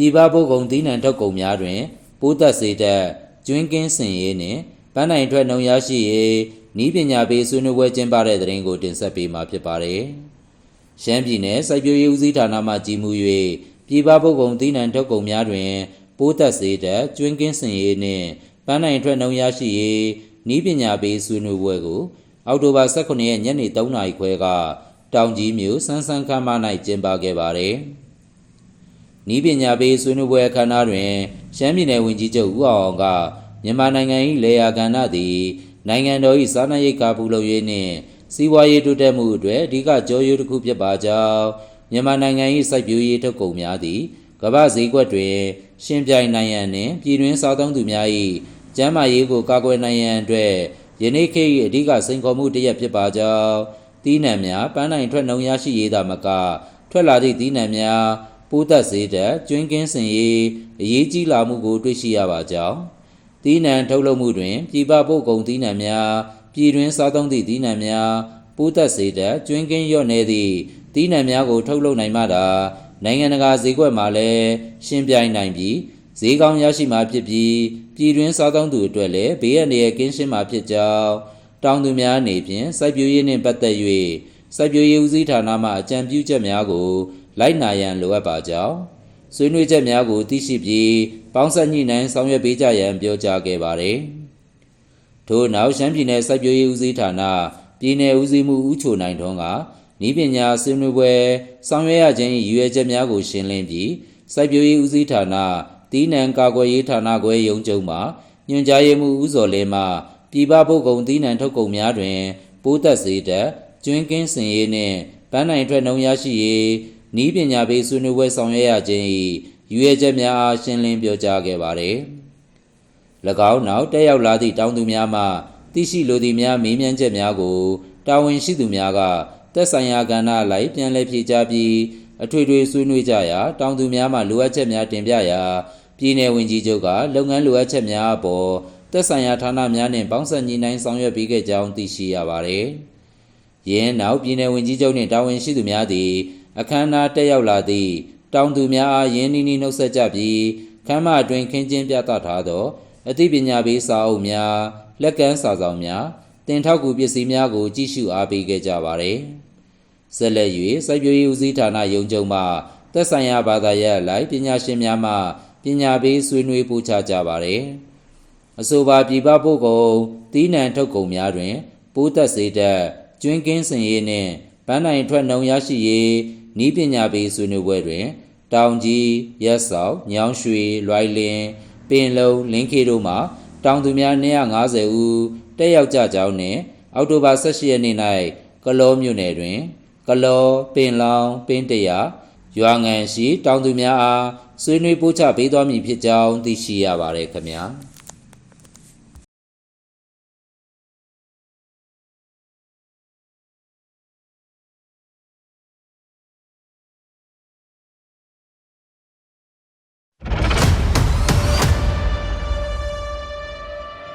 ပြည်ပပို့ကုန်သီးနှံထုတ်ကုန်များတွင်ပိုးသက်စေတတ်ကျွင်းကင်းစင်ရေးနှင့်ပန်းနိုင်ထွက်နှုံရရှိရေးဤပညာပေးဆွေးနွေးပွဲကျင်းပတဲ့တဲ့ရင်ကိုတင်ဆက်ပေးမှာဖြစ်ပါတယ်။ရှမ်းပြည်နယ်စိုက်ပျိုးရေးဦးစီးဌာနမှကြီးမှု၍ပြည်ပပို့ကုန်သီးနှံထုတ်ကုန်များတွင် ပိုးသက်စေတတ်ကျွင်းကင်းစင်ရေးနှင့်ပန်းနိုင်ထွက်နှုံရရှိရေးဤပညာပေးဆွေးနွေးပွဲကိုအောက်တိုဘာ18ရက်ညနေ3နာရီခွဲကတောင်ကြီးမြို့စန်းစန်းခမ်းမ၌ကျင်းပခဲ့ပါတယ်။ ဤပညာပေးဆွေးနွေးပွဲအခမ်းအနားတွင်ရှမ်းပြည်နယ်ဝန်ကြီးချုပ်ဦးအောင်အောင်ကမြန်မာနိုင်ငံ၏လေယာကဏ္ဍသည်နိုင်ငံတော်၏စားနပ်ရိက္ခာပူလုံရေးနှင့်စီးပွားရေးတိုးတက်မှုအတွက်အဓိကကြောရိုးတစ်ခုဖြစ်ပါကြောင်းမြန်မာနိုင်ငံ၏စိုက်ပျိုးရေးထုတ်ကုန်များသည်ကမ္ဘာဈေးကွက်တွင်ရှင်ပြိုင်နိုင်ရန်နှင့်ပြည်တွင်းစားသုံးသူများ၏ကျန်းမာရေးကိုကာကွယ်နိုင်ရန်အတွက်ယနေ့ခေတ်၏အဓိကစိန်ခေါ်မှုတစ်ရပ်ဖြစ်ပါကြောင်းတီးနှံများပန်းနိုင်ထွက်နှုံရရှိရေးသာမကထွက်လာသည့်တီးနှံများ ပိုးသက်စေတတ်ကျွင်းကင်းစင်ရေးအရေးကြီးလာမှုကိုတွေ့ရှိရပါကြောင်းသီးနှံထုတ်လုပ်မှုတွင် ပြည်ပပို့ကုန်သီးနှံများပြည်တွင်းစားသုံးသည့်သီးနှံများပိုးသက်စေတတ်ကျွင်းကင်းလျော့နေသည့်သီးနှံများကိုထုတ်လုပ်နိုင်မှသာနိုင်ငံတကာဈေးကွက်မှာလည်းရှင်ပြိုင်နိုင်ပြီးဈေးကောင်းရရှိမှာဖြစ်ပြီးပြည်တွင်းစားသုံးသူအတွက်လည်းဘေးအန္တရာယ်ကင်းရှင်းမှာဖြစ်ကြောင်းတောင်သူများအနေဖြင့်စိုက်ပျိုးရေးနှင့်ပတ်သက်၍စိုက်ပျိုးရေးဦးစီးဌာနမှအကြံပြုချက်များကို လိုက်နာရန်လိုအပ်ပါကြောင်းဆွေးနွေးချက်များကိုသိရှိပြီးပေါင်းစပ်ညှိနှိုင်းဆောင်ရွက်ပေးကြရန်ပြောကြားခဲ့ပါသည်ထို့နောက်ရှမ်းပြည်နယ်စိုက်ပျိုးရေးဦးစီးဌာနပြည်내ဦးစီးမှုဦးချိုနိုင်ထွန်းကဤပညာဆွေးနွေးပွဲဆောင်ရွက်ရခြင်း၏ရည်ရွယ်ချက်များကိုရှင်းလင်းပြီးစိုက်ပျိုးရေးဦးစီးဌာနတီးနှံကာကွယ်ရေးဌာနခွဲရုံးချုပ်မှညွှန်ကြားရေးမှူးဦးစော်လင်းမှပြည်ပပို့ကုန်သီးနှံထုတ်ကုန်များတွင်ပိုးသက်စေတတ်ကျွင်းကင်းစင်ရေးနှင့်ပန်းနိုင်ထွက်နှုံရရှိရေး ဤပညာပေးဆွေးနွေးပွဲဆောင်ရွက်ရခြင်း၏ရည်ရွယ်ချက်များအားရှင်းလင်းပြောကြားခဲ့ပါသည်၎င်းနောက်တက်ရောက်လာသည့်တောင်သူများမှသိရှိလိုသည့်များမေးမြန်းချက်များကိုတာဝန်ရှိသူများကသက်ဆိုင်ရာကဏ္ဍအလိုက်ပြန်လည်ဖြေကြားပြီးအထွေထွေဆွေးနွေးကြရာတောင်သူများမှလိုအပ်ချက်များတင်ပြရာပြည်내ဝန်ကြီးချုပ်ကလုပ်ငန်းလိုအပ်ချက်များအပေါ်သက်ဆိုင်ရာဌာနများနှင့်ပေါင်းစပ်ညှိနှိုင်းဆောင်ရွက်ပေးခဲ့ကြောင်းသိရှိရပါသည်။ယင်းနောက်ပြည်내ဝန်ကြီးချုပ်နှင့်တာဝန်ရှိသူများသည် အခမ်းအနားတက်ရောက်လာသည့်တောင်သူများအားယင်းနီးနီးနှုတ်ဆက်ကြပြီးခမ်းမအတွင်ခင်းကျင်းပြသထားသောအသိပညာပေးစာအုပ်များလက်ကမ်းစာဆောင်များတင်ထောက်ကူပစ္စည်းများကို ကြည့်ရှုအားပေးခဲ့ကြပါသည်။ဆက်လက်၍စိုက်ပျိုးရေးဦးစီးဌာနရုံးချုပ်မှသက်ဆိုင်ရာဘာသာရပ်အလိုက်ပညာရှင်များမှပညာပေးဆွေးနွေးပို့ချကြပါသည်။အဆိုပါပြည်ပပို့ကုန်တီးနှံထုတ်ကုန်များတွင်ပိုးသက်စေတတ်ကျွင်းကင်းစင်ရေးနှင့်ပန်းနိုင်ထွက်နှုံရရှိရေး ဤပညာပေးဆွေးနွေးပွဲတွင် တောင်ကြီးရက်ဆောက်ညောင်ရွှေလွိုင်လင်ပင်လုံလင်းခေတို့မှတောင်သူများ250ဦးတက်ရောက်ကြကြောင်းနှင့်အောက်တိုဘာ18ရက်နေ့၌ကလောမြို့နယ်တွင် ကလောပင်လောင်ပင်တရာရွာငံရှိ တောင်သူများအားဆွေးနွေးပို့ချပေးသွားမည်ဖြစ်ကြောင်းသိရှိရပါတယ်ခင်ဗျာ။